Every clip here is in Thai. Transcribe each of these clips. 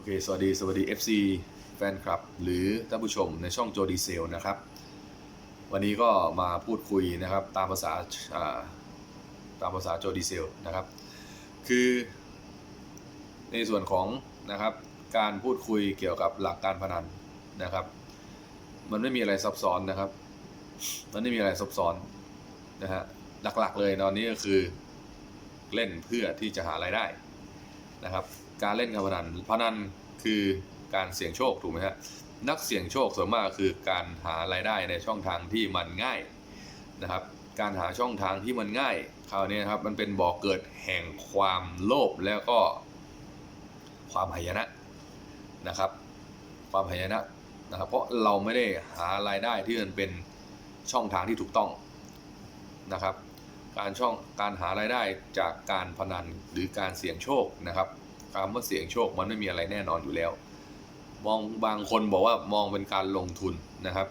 อเค สวัสดี สวัสดี FC แฟนคลับ หรือท่านผู้ชมในช่องโจดีเซลนะครับ วันนี้ก็มาพูดคุยนะครับตามภาษาตามภาษาโจดีเซลนะครับ คือในส่วนของนะครับการพูดคุยเกี่ยวกับหลักการพนันนะครับ มันไม่มีอะไรซับซ้อนนะครับ มันไม่มีอะไรซับซ้อนนะฮะหลักๆเลยตอนนี้ก็คือเล่นเพื่อที่จะหารายได้นะครับ การเล่นการพนันพนันคือการเสี่ยงโชคถูกไหมฮะนักเสี่ยงโชคส่วนมากคือการหารายได้ในช่องทางที่มันง่ายนะครับ การหาช่องทางที่มันง่ายคราวนี้นครับมันเป็นบ่อกเกิดแห่งความโลภแล้วก็ความหายนะนะครับ ความหายนะนะครับ เพราะเราไม่ได้หารายได้ที่มันเป็นช่องทางที่ถูกต้องนะครับ การช่องการหารายได้จากการพนันหรือการเสี่ยงโชคนะครับ คำว่าเสี่ยงโชคมันไม่มีอะไรแน่นอนอยู่แล้ว มองบางคนบอกว่ามองเป็นการลงทุนนะครับ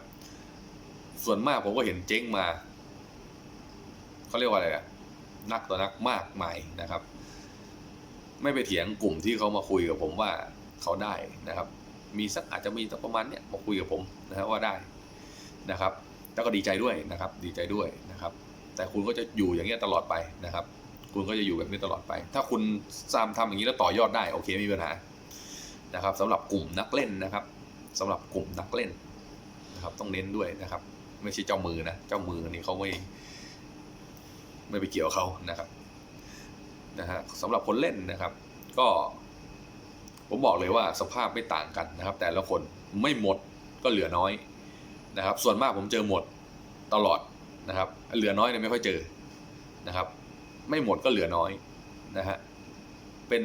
ส่วนมากผมก็เห็นเจ๊งมาเขาเรียกว่าอะไรอะนักต่อนักมากมายนะครับ ไม่ไปเถียงกลุ่มที่เขามาคุยกับผมว่าเขาได้นะครับ มีสักอาจจะมีสักประมาณเนี้ยมาคุยกับผมนะครับว่าได้นะครับ แล้วก็ดีใจด้วยนะครับ ดีใจด้วยนะครับ แต่คุณก็จะอยู่อย่างเงี้ยตลอดไปนะครับ คุณก็จะอยู่แบบนี้ตลอดไป ถ้าคุณสามทำอย่างนี้แล้วต่อยอดได้โอเคไม่มีปัญหานะครับสำหรับกลุ่มนักเล่นนะครับสำหรับกลุ่มนักเล่นนะครับ ต้องเน้นด้วยนะครับ ไม่ใช่เจ้ามือนะเจ้ามือนี่เขาไม่ ไม่ไปเกี่ยวเขานะครับนะฮะสำหรับคนเล่นนะครับ ก็ ผมบอกเลยว่าสภาพไม่ต่างกันนะครับ แต่ละคนไม่หมดก็เหลือน้อยนะครับ ส่วนมากผมเจอหมดตลอดนะครับ เหลือน้อยเนี่ยไม่ค่อยเจอนะครับ ไม่หมดก็เหลือน้อยนะฮะเป็น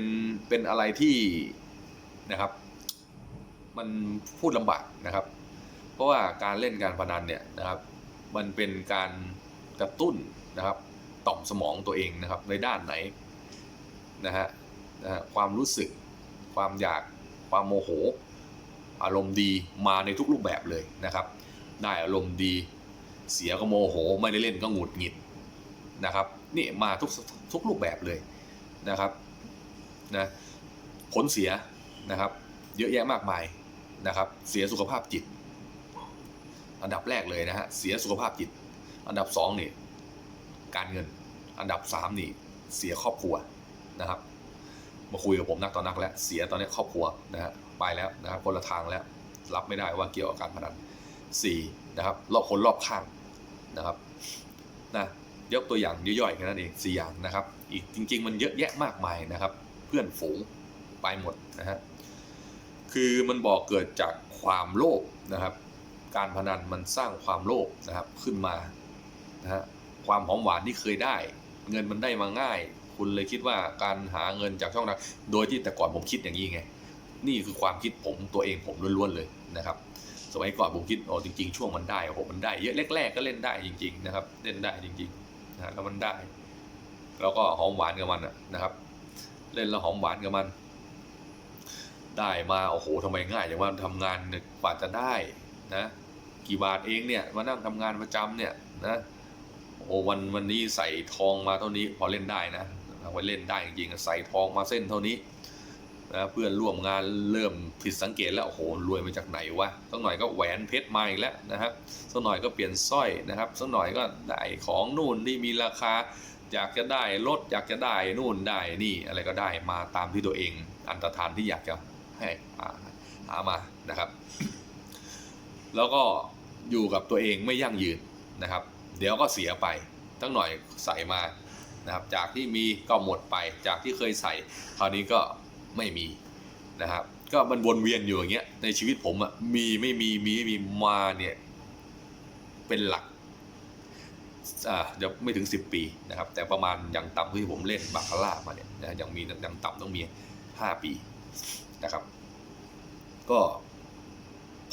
เป็นอะไรที่นะครับ มันพูดลำบากนะครับ เพราะว่าการเล่นการพนันเนี่ยนะครับ มันเป็นการกระตุ้นนะครับ ต่อมสมองตัวเองนะครับ ในด้านไหนนะฮะนะฮะความรู้สึก ความอยากความโมโห อารมณ์ดีมาในทุกรูปแบบเลยนะครับ ได้อารมณ์ดีเสียก็โมโห ไม่ได้เล่นก็หงุดหงิดนะครับ นี่มาทุกทุกรูปแบบเลยนะครับนะผลเสียนะครับ เยอะแยะมากมายนะครับ เสียสุขภาพจิต อันดับแรกเลยนะฮะเสียสุขภาพจิต อันดับสองนี่การเงิน อันดับสามนี่เสียครอบครัวนะครับ มาคุยกับผมนักตอนนักแล้วเสียตอนนี้ครอบครัวนะฮะไปแล้วนะครับคนละทางแล้วรับไม่ได้ว่าเกี่ยวกับการพนันสี่นะครับรอบคนรอบข้างนะครับนะ ยกตัวอย่างย่อยๆแค่นั้นเองสี่อย่างนะครับ อีกจริง ๆ มันเยอะแยะมากมายนะครับ เพื่อนฝูงไปหมดนะฮะคือมันบอกเกิดจากความโลภนะครับ การพนันมันสร้างความโลภนะครับขึ้นมานะฮะความหอมหวานที่เคยได้ เงินมันได้มาง่าย คุณเลยคิดว่าการหาเงินจากช่องทางโดยที่แต่ก่อนผมคิดอย่างนี้ไงนี่คือความคิดผมตัวเองผมล้วนๆเลยนะครับสมัยก่อนผมคิดโอ้จริง ๆ ช่วงมันได้โอ้โหมันได้เยอะแรกๆก็เล่นได้จริง ๆ นะครับ เล่นได้จริง ๆ นะแล้วมันได้ แล้วก็หอมหวานกับมันนะครับ เล่นแล้วหอมหวานกับมัน ได้มาโอ้โหทำไมง่ายอย่างว่าทำงานกว่าจะได้นะกี่บาทเองเนี่ยมานั่งทำงานประจำเนี่ยนะโอ้วันวันนี้ใส่ทองมาเท่านี้พอเล่นได้นะเอาไว้เล่นได้จริงๆใส่ทองมาเส้นเท่านี้ นะเพื่อนร่วมงานเริ่มผิดสังเกตแล้วโอ้โหรวยมาจากไหนวะสักหน่อยก็แหวนเพชรมาอีกแล้วนะครับสักหน่อยก็เปลี่ยนสร้อยนะครับสักหน่อยก็ได้ของนู่นที่มีราคาอยากจะได้รถอยากจะได้นู่นได้นี่อะไรก็ได้มาตามที่ตัวเอง อันตรธานที่อยากจะให้หาามานะครับ แล้วก็อยู่กับตัวเองไม่ยั่งยืนนะครับ เดี๋ยวก็เสียไปตั้งหน่อยใส่มานะครับจากที่มีก็หมดไปจากที่เคยใส่คราวนี้ก็ ไม่มีนะครับก็มันวนเวียนอยู่อย่างเงี้ยในชีวิตผมอะมีไม่มีมีไม่มีมาเนี่ยเป็นหลักอ่าเดี๋ยวไม่ถึง 10 ปีนะครับ แต่ประมาณอย่างต่ำที่ผมเล่นบาคาร่ามาเนี่ยนะยังมีอย่างต่ำต้องมี 5 ปีนะครับ ก็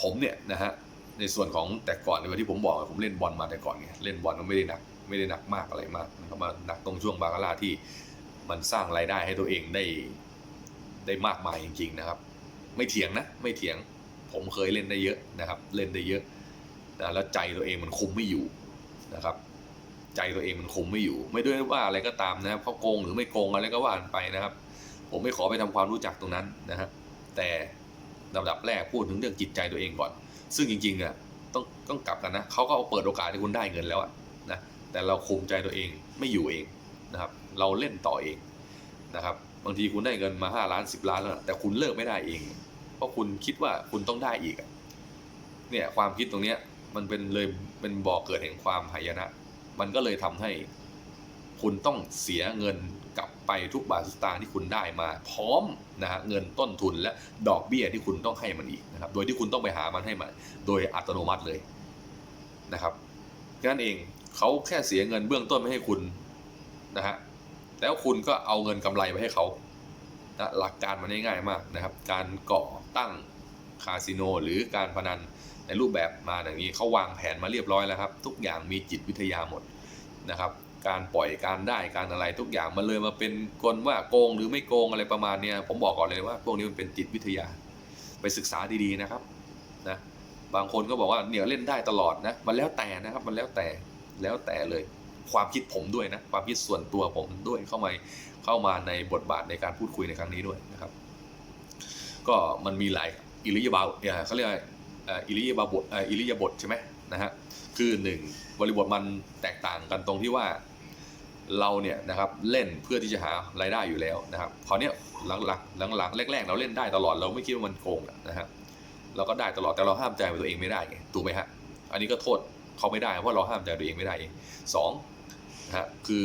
ผมเนี่ยนะฮะในส่วนของแต่ก่อนในวันที่ผมบอกผมเล่นบอลมาแต่ก่อนไงเล่นบอลก็ไม่ได้หนักไม่ได้หนักมากอะไรมากนะครับมาหนักตรงช่วงบาคาร่าที่มันสร้างรายได้ให้ตัวเองได้ ได้มากมายจริง ๆ นะครับ ไม่เถียงนะ ไม่เถียง ผมเคยเล่นได้เยอะนะครับ เล่นได้เยอะนะแล้วใจตัวเองมันคุมไม่อยู่นะครับ ใจตัวเองมันคุมไม่อยู่ ไม่ด้วยว่าอะไรก็ตามนะครับเขาโกงหรือไม่โกงอะไรก็ว่ากันไปนะครับ ผมไม่ขอไปทำความรู้จักตรงนั้นนะครับแต่ลำดับแรกพูดถึงเรื่องจิตใจตัวเองก่อน ซึ่งจริงๆอะต้องต้องกลับกันนะเขาก็เอาเปิดโอกาสให้คุณได้เงินแล้วอะนะแต่เราคุมใจตัวเองไม่อยู่เองนะครับ เราเล่นต่อเองนะครับ บางทีคุณได้เงินมา5ล้าน10ล้านแล้วแต่คุณเลิกไม่ได้เอง เพราะคุณคิดว่าคุณต้องได้อีกเนี่ยความคิดตรงเนี้ยมันเป็นเลยเป็นบ่อเกิดแห่งความหายนะ มันก็เลยทำให้คุณต้องเสียเงินกลับไปทุกบาททุกสตางค์ที่คุณได้มา พร้อมนะฮะเงินต้นทุนและดอกเบี้ยที่คุณต้องให้มันอีกนะครับ โดยที่คุณต้องไปหามันให้มันโดยอัตโนมัติเลยนะครับนั้นเองเขาแค่เสียเงินเบื้องต้นไม่ให้คุณนะฮะ แล้วคุณก็เอาเงินกำไรไปให้เขานะหลักการมันง่ายๆมากนะครับ การก่อตั้งคาสิโนหรือการพนันในรูปแบบมาอย่างนี้เขาวางแผนมาเรียบร้อยแล้วครับ ทุกอย่างมีจิตวิทยาหมดนะครับ การปล่อยการได้การอะไรทุกอย่างมันเลยมาเป็นกลว่าโกงหรือไม่โกงอะไรประมาณเนี้ยผมบอกก่อนเลยว่าพวกนี้มันเป็นจิตวิทยา ไปศึกษาดีๆนะครับนะบางคนก็บอกว่าเนี่ยเล่นได้ตลอดนะมันแล้วแต่นะครับมันแล้วแต่แล้วแต่เลย ความคิดผมด้วยนะความคิดส่วนตัวผมด้วยเข้ามาเข้ามาในบทบาทในการพูดคุยในครั้งนี้ด้วยนะครับ ก็มันมีหลายอิริยาบถเนี่ยเขาเรียกอิริยาบถอิริยาบถใช่ไหมนะฮะคือหนึ่งบริบทมันแตกต่างกันตรงที่ว่าเราเนี่ยนะครับเล่นเพื่อที่จะหารายได้อยู่แล้วนะครับคราวนี้ยหลังๆหลังแรก ๆ เราเล่นได้ตลอดเราไม่คิดว่ามันโกงอะนะฮะเราก็ได้ตลอดแต่เราห้ามใจตัวเองไม่ได้ไงถูกไหมฮะอันนี้ก็โทษ เขาไม่ได้เพราะเราห้ามใจตัวเองไม่ได้เองสองนะฮะคือ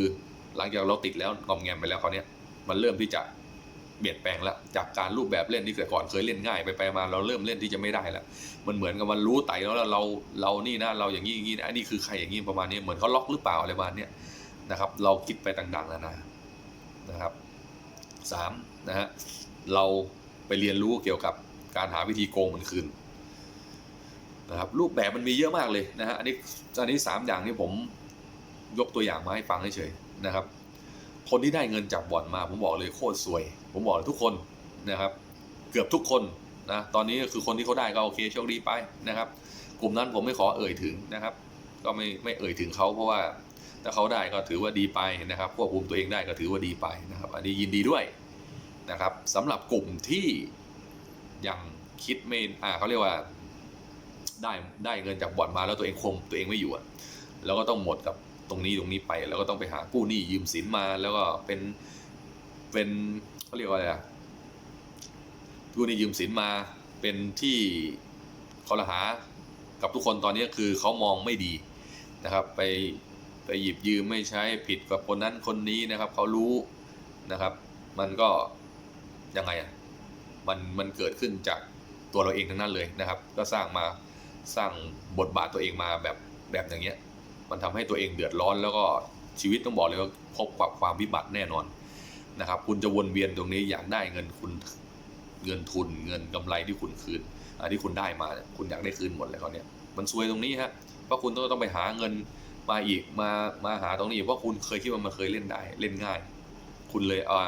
หลังจากเราติดแล้วงอมแงมไปแล้วคราวเนี้ยมันเริ่มที่จะเปลี่ยนแปลงแล้วจากการรูปแบบเล่นที่แต่ก่อนเคยเล่นง่ายไปไปมาเราเริ่มเล่นที่จะไม่ได้แล้วมันเหมือนกับมันรู้ไต่แล้วเราเรานี่นะเราอย่างนี้อย่างนี้นะนนี้คือใครอย่างนี้ประมาณนี้เหมือนเขาล็อกหรือเปล่าอะไรประมาณนี้นะครับ เราคิดไปต่างๆนานานะครับสามนะฮะเราไปเรียนรู้เกี่ยวกับการหาวิธีโกงมันคืน นะครับรูปแบบมันมีเยอะมากเลยนะฮะอันนี้อันนี้สามอย่างที่ผมยกตัวอย่างมาให้ฟังเฉยๆนะครับ คนที่ได้เงินจากบ่อนมา ผมบอกเลยโคตรสวย ผมบอกเลยทุกคนนะครับ เกือบทุกคนนะตอนนี้ก็คือคนที่เขาได้ก็โอเคโชคดีไปนะครับ กลุ่มนั้นผมไม่ขอเอ่ยถึงนะครับ ก็ไม่ไม่เอ่ยถึงเขาเพราะว่าถ้าเขาได้ก็ถือว่าดีไปนะครับควบคุมตัวเองได้ก็ถือว่าดีไปนะครับ อันนี้ยินดีด้วยนะครับสำหรับกลุ่มที่ยังคิดไม่อ่าเขาเรียกว่า ได้ได้เงินจากบ่อนมาแล้วตัวเองคงตัวเองไม่อยู่อะแล้วก็ต้องหมดกับตรงนี้ตรงนี้ไป แล้วก็ต้องไปหากู้หนี้ยืมสินมาแล้วก็เป็นเป็นเขาเรียกว่าอะไรอะกู้หนี้ยืมสินมาเป็นที่คอรหากับทุกคนตอนนี้คือเขามองไม่ดีนะครับ ไปไปหยิบยืมไม่ใช้ผิดกับคนนั้นคนนี้นะครับเขารู้นะครับ มันก็ยังไงอะมันมันเกิดขึ้นจากตัวเราเองทั้งนั้นเลยนะครับ ก็สร้างมา สร้างบทบาทตัวเองมาแบบแบบอย่างเงี้ย มันทำให้ตัวเองเดือดร้อน แล้วก็ชีวิตต้องบอกเลยว่าพบกับความวิบัติแน่นอนนะครับ คุณจะวนเวียนตรงนี้อยากได้เงินคุณเงินทุนเงินกำไรที่คุณคืนอ่าที่คุณได้มาคุณอยากได้คืนหมดเลยเขาเนี่ยมันซวยตรงนี้ฮะเพราะคุณต้องต้องไปหาเงินมาอีกมามาหาตรงนี้เพราะคุณเคยคิดว่ามันเคยเล่นได้เล่นง่าย คุณเลยเอา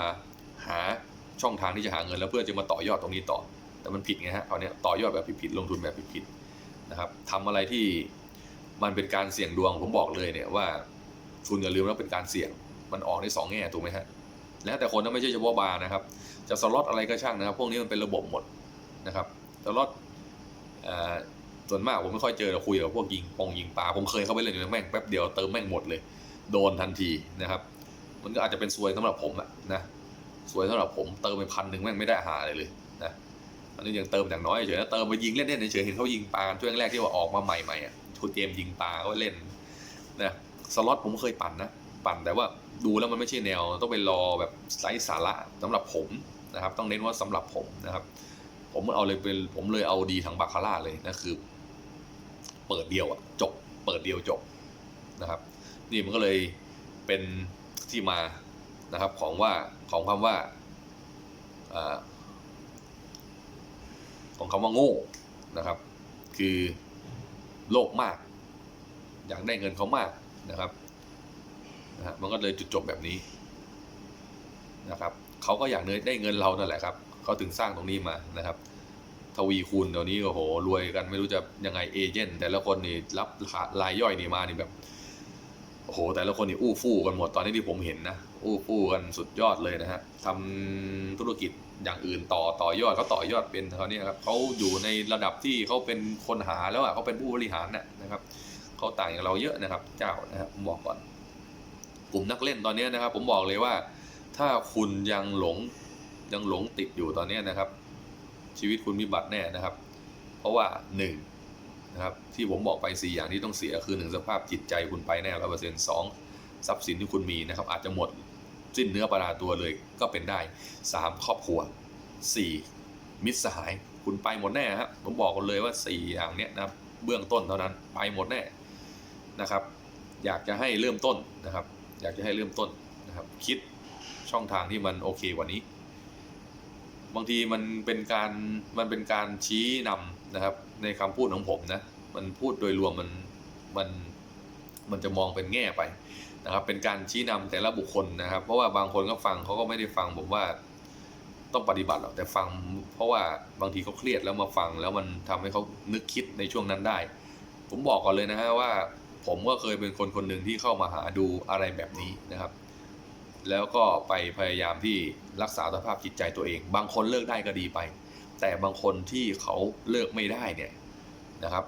หาช่องทางที่จะหาเงินแล้วเพื่อจะมาต่อยอดตรงนี้ต่อ แต่มันผิดไงฮะเอาเนี้ยต่อยอดแบบผิดๆลงทุนแบบผิดๆ นะครับทำอะไรที่มันเป็นการเสี่ยงดวงผมบอกเลยเนี่ยว่าคุณอย่าลืมว่าเป็นการเสี่ยงมันออกในสองแง่ถูกไหมฮะแล้วแต่คนนั้นไม่ใช่เฉพาะบาร์นะครับ จะสล็อตอะไรก็ช่างนะครับ พวกนี้มันเป็นระบบหมดนะครับสล็อตส่วนมากผมไม่ค่อยเจอเราคุยกับพวกยิงปองยิงปลาผมเคยเข้าไปเล่นแม่งแป๊บเดียวเติมแม่งหมดเลย โดนทันทีนะครับ มันก็อาจจะเป็นซวยสำหรับผมอะนะซวยสำหรับผมเติมไปพันหนึ่งแม่งไม่ได้หาอะไรเลยนะ อันนี้ยังเติมอย่างน้อยเฉยนะเติมไปยิงเล่นๆเฉยเห็นเขายิงปลาช่วงแรกที่ว่าออกมาใหม่ๆอะคุณเจมยิงปลาก็เล่นนะสล็อตผมเคยปั่นนะปั่นแต่ว่าดูแล้วมันไม่ใช่แนวต้องไปรอแบบไร้สาระสำหรับผมนะครับ ต้องเน้นว่าสำหรับผมนะครับ ผมเอาเลยเป็นผมเลยเอาดีทางบาคาร่าเลยนะคือ เปิดเดียวอะจบ เปิดเดียวจบนะครับ นี่มันก็เลยเป็นที่มานะครับของว่าของคำว่าอา ของคำว่าโง่นะครับ คือโลภมาก อยากได้เงินเขามากนะครับนะมันก็เลยจุดจบแบบนี้นะครับเขาก็อยากได้เงินเรานั่นแหละครับเขาถึงสร้างตรงนี้มานะครับ ทวีคูณเดี๋ยวนี้โอ้โหรวยกันไม่รู้จะยังไงเอเจนต์แต่ละคนนี่รับรายย่อยนี่มานี่แบบโอ้โหแต่ละคนนี่อู้ฟู่กันหมดตอนนี้ที่ผมเห็นนะอู้ฟู่กันสุดยอดเลยนะฮะทำธุรกิจ อย่างอื่นต่อต่อยอดเขาต่อยอดเป็นเขาเนี่ยครับเขาอยู่ในระดับที่เขาเป็นคนหาแล้วอะเขาเป็นผู้บริหารน่ะนะครับเขาต่างจากเราเยอะนะครับ เจ้านะครับผมบอกก่อน กลุ่มนักเล่นตอนนี้นะครับ ผมบอกเลยว่า ถ้าคุณยังหลงยังหลงติดอยู่ตอนนี้นะครับ ชีวิตคุณมีบัตรแน่นะครับ เพราะว่าหนึ่งนะครับ ที่ผมบอกไปสี่อย่างที่ต้องเสียคือหนึ่งสภาพจิตใจคุณไปแน่ร้อยเปอร์เซ็นต์สองทรัพย์สินที่คุณมีนะครับ อาจจะหมด สิ้นเนื้อประดาตัวเลยก็เป็นได้สามครอบครัวสี่มิตรสหาย คุณไปหมดแน่ครับผมบอกกันเลยว่าสี่อย่างเนี้ยนะเบื้องต้นเท่านั้นไปหมดแน่นะครับ อยากจะให้เริ่มต้นนะครับ อยากจะให้เริ่มต้นนะครับ คิดช่องทางที่มันโอเคกว่านี้ บางทีมันเป็นการมันเป็นการชี้นำนะครับ ในคำพูดของผมนะมันพูดโดยรวมมันมัน มันจะมองเป็นแง่ไปนะครับ เป็นการชี้นำแต่ละบุคคลนะครับ เพราะว่าบางคนก็ฟังเขาก็ไม่ได้ฟังผมว่าต้องปฏิบัติหรอกแต่ฟัง เพราะว่าบางทีเขาเครียดแล้วมาฟัง แล้วมันทำให้เขานึกคิดในช่วงนั้นได้ ผมบอกก่อนเลยนะฮะว่า ผมก็เคยเป็นคนคนหนึ่งที่เข้ามาหาดูอะไรแบบนี้นะครับ แล้วก็ไปพยายามที่รักษาสภาพจิตใจตัวเอง บางคนเลิกได้ก็ดีไป แต่บางคนที่เขาเลิกไม่ได้เนี่ยนะครับ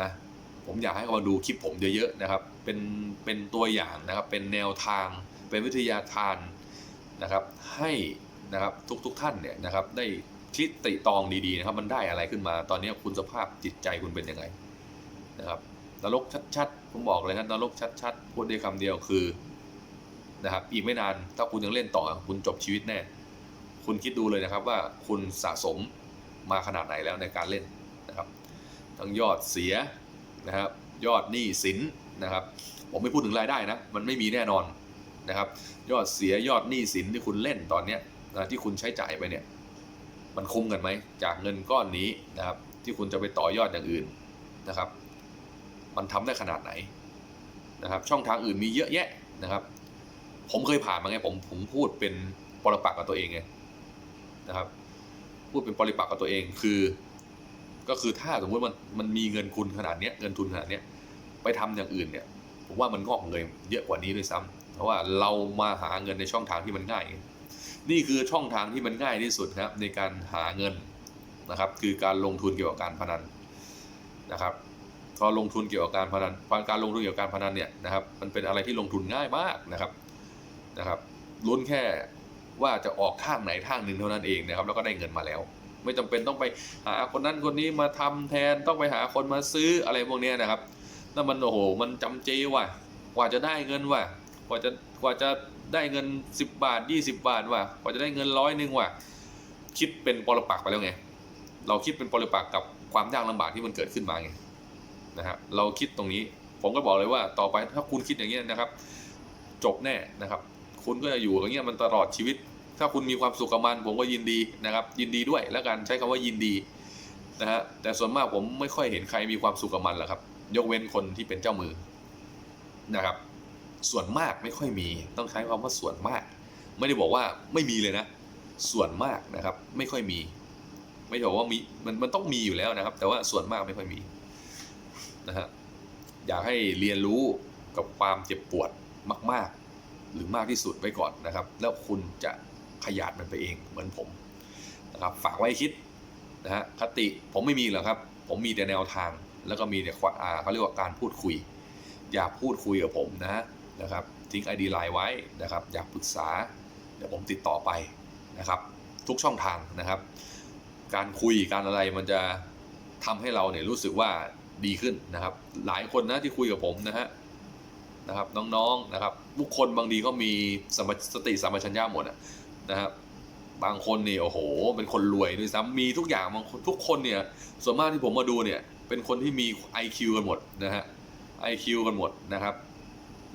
นะ ผมอยากให้เขามาดูคลิปผมเยอะๆนะครับ เป็นเป็นตัวอย่างนะครับ เป็นแนวทาง เป็นวิทยาทานนะครับ ให้นะครับทุกๆทท่านเนี่ยนะครับได้คิดติตองดีๆนะครับมันได้อะไรขึ้นมา ตอนนี้คุณสภาพจิตใจคุณเป็นยังไงนะครับนรกชัดๆ ผมบอกเลยครับนรกชัดๆ พูดได้คำเดียวคือนะครับอีกไม่นานถ้าคุณยังเล่นต่อคุณจบชีวิตแน่ คุณคิดดูเลยนะครับว่าคุณสะสมมาขนาดไหนแล้วในการเล่นนะครับ ทั้งยอดเสีย นะครับยอดหนี้สินนะครับผมไม่พูดถึงรายได้นะมันไม่มีแน่นอนนะครับยอดเสียยอดหนี้สินที่คุณเล่นตอนเนี้ยนะที่คุณใช้จ่ายไปเนี่ยมันคุ้มกันไหมจากเงินก้อนนี้นะครับที่คุณจะไปต่อยอดอย่างอื่นนะครับ มันทำได้ขนาดไหนนะครับช่องทางอื่นมีเยอะแยะนะครับ ผมเคยผ่านมาไงผมผมพูดเป็นปรปักกับตัวเองไงนะครับพูดเป็นปริปักกับตัวเองคือ ก็คือถ้าสมมติมันมันมีเงินคุณขนาดเนี้ยเงินทุนขนาดเนี้ยไปทำอย่างอื่นเนี่ยผมว่ามันงอกเงยเยอะกว่านี้ด้วยซ้ำเพราะว่าเรามาหาเงินในช่องทางที่มันง่าย นี่คือช่องทางที่มันง่ายที่สุดครับในการหาเงินนะครับ คือการลงทุนเกี่ยวกับการพนันนะครับพอลงทุนเกี่ยวกับการพนันการลงทุนเกี่ยวกับการพนันเนี่ยนะครับ มันเป็นอะไรที่ลงทุนง่ายมากนะครับนะครับลุ้นแค่ว่าจะออกทางไหนทางหนึ่งเท่านั้นเองนะครับ แล้วก็ได้เงินมาแล้ว ไม่จำเป็นต้องไปหาคนนั้นคนนี้มาทำแทนต้องไปหาคนมาซื้ออะไรพวกนี้นะครับนั่นมันโอ้โหมันจำเจว่ะกว่าจะได้เงินว่ะกว่าจะกว่าจะได้เงิน 10 บาท 20 บาทว่ะกว่าจะได้เงินร้อยหนึ่งว่ะคิดเป็นปรปักไปแล้วไงเราคิดเป็นปรปักกับความยากลำบากที่มันเกิดขึ้นมาไงนะครับเราคิดตรงนี้ผมก็บอกเลยว่าต่อไปถ้าคุณคิดอย่างนี้นะครับ จบแน่นะครับ คุณก็จะอยู่อย่างเงี้ยมันตลอดชีวิต ถ้าคุณมีความสุขกับมัน ผมก็ยินดีนะครับ ยินดีด้วยแล้วกันใช้คำว่ายินดีนะฮะแต่ส่วนมากผมไม่ค่อยเห็นใครมีความสุขกับมันหรอกครับ ยกเว้นคนที่เป็นเจ้ามือนะครับ ส่วนมากไม่ค่อยมีต้องใช้คำว่าส่วนมาก ไม่ได้บอกว่าไม่มีเลยนะ ส่วนมากนะครับ ไม่ค่อยมี ไม่ใช่ว่ามีมันมันต้องมีอยู่แล้วนะครับ แต่ว่าส่วนมากไม่ค่อยมีนะฮะอยากให้เรียนรู้กับความเจ็บปวดมาก ๆ หรือมากที่สุดไว้ก่อนนะครับ แล้วคุณจะ ขยาดมันไปเองเหมือนผมนะครับฝากไว้คิดนะฮะคติผมไม่มีหรอกครับ ผมมีแต่แนวทาง แล้วก็มีแต่เขาเรียกว่าการพูดคุย อย่าพูดคุยกับผมนะนะครับทิ้ง ID ไลน์ไว้นะครับ อยากปรึกษา เดี๋ยวผมติดต่อไปนะครับ ทุกช่องทางนะครับ การคุยการอะไรมันจะทำให้เราเนี่ยรู้สึกว่าดีขึ้นนะครับ หลายคนนะที่คุยกับผมนะฮะนะครับน้องๆนะครับ บุคคลบางทีก็มีสมสติสัมปชัญญะหมดอะ นะครับ บางคนเนี่ยโอ้โห เป็นคนรวยด้วยซ้ำมีทุกอย่างบางคนทุกคนเนี่ยส่วนมากที่ผมมาดูเนี่ย เป็นคนที่มี IQ กันหมดนะฮะ IQ กันหมดนะครับ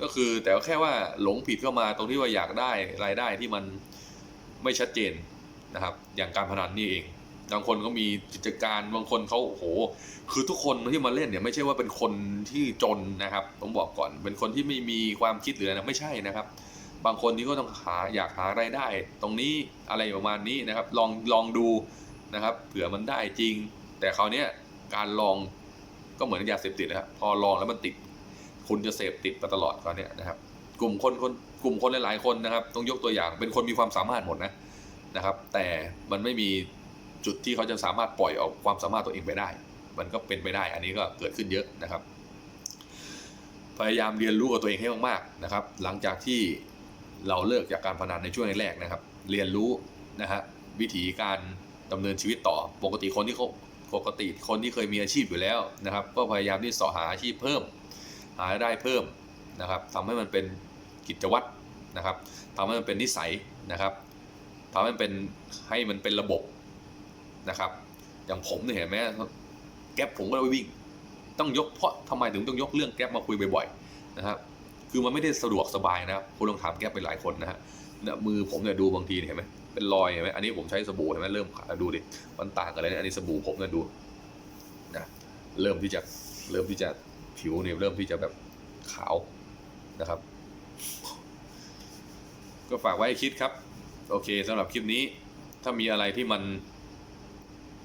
ก็คือแต่แค่ว่าหลงผิดเข้ามาตรงที่ว่าอยากได้รายได้ที่มันไม่ชัดเจนนะครับ อย่างการพนันนี่เองบางคนก็มีกิจการบางคนเขาโอ้โหคือทุกคนที่มาเล่นเนี่ยไม่ใช่ว่าเป็นคนที่จนนะครับ ผมบอกก่อน เป็นคนที่ไม่มีความคิดหรืออะไรนะไม่ใช่นะครับ บางคนที่ก็ต้องหาอยากหารายได้ ตรงนี้อะไรประมาณนี้นะครับ ลองลองดูนะครับ เผื่อมันได้จริง แต่คราวนี้การลองก็เหมือนยาเสพติดนะครับพอลองแล้วมันติด คุณจะเสพติดไปตลอดคราวนี้นะครับ กลุ่มคนคนกลุ่มคนหลายๆคนนะครับ ต้องยกตัวอย่างเป็นคนมีความสามารถหมดนะนะครับ แต่มันไม่มีจุดที่เขาจะสามารถปล่อยออกความสามารถตัวเองไปได้ มันก็เป็นไปได้ อันนี้ก็เกิดขึ้นเยอะนะครับ พยายามเรียนรู้กับตัวเองให้มากๆนะครับ หลังจากที่ เราเลิกจากการพนันในช่วงแรกนะครับ เรียนรู้นะฮะวิธีการดำเนินชีวิตต่อ ปกติคนที่เขาปกติคนที่เคยมีอาชีพอยู่แล้วนะครับ ก็พยายามที่สาะหาอาชีพเพิ่ม หารายได้เพิ่มนะครับทำให้มันเป็นกิจวัตรนะครับทำให้มันเป็นนิสัยนะครับทำให้มันเป็นให้มันเป็นระบบนะครับ อย่างผมเนี่ยเห็นไหมแก๊ปผมก็เลยวิ่ง ต้องยกเพราะทำไมถึงต้องยกเรื่องแก๊ปมาคุยบ่อยๆนะครับ คือมันไม่ได้สะดวกสบายนะครับคุณลองถามแก๊ปไปหลายคนนะฮะเนี่ยมือผมเนี่ยดูบางทีเห็นไหมเป็นรอยเห็นไหมอันนี้ผมใช้สบู่เห็นไหมเริ่มขาดูดิมันต่างกันเลยนะอันนี้สบู่ผมเนี่ยดูนะเริ่มที่จะเริ่มที่จะผิวเนี่ยเริ่มที่จะแบบขาวนะครับ ก็ฝากไว้คิดครับ โอเคสำหรับคลิปนี้ ถ้ามีอะไรที่มัน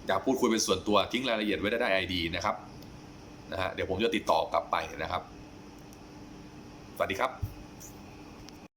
อยากพูดคุยเป็นส่วนตัวทิ้งรายละเอียดไว้ได้ไอดีนะครับนะฮะเดี๋ยวผมจะติดต่อกลับไปนะครับ สวัสดีครับ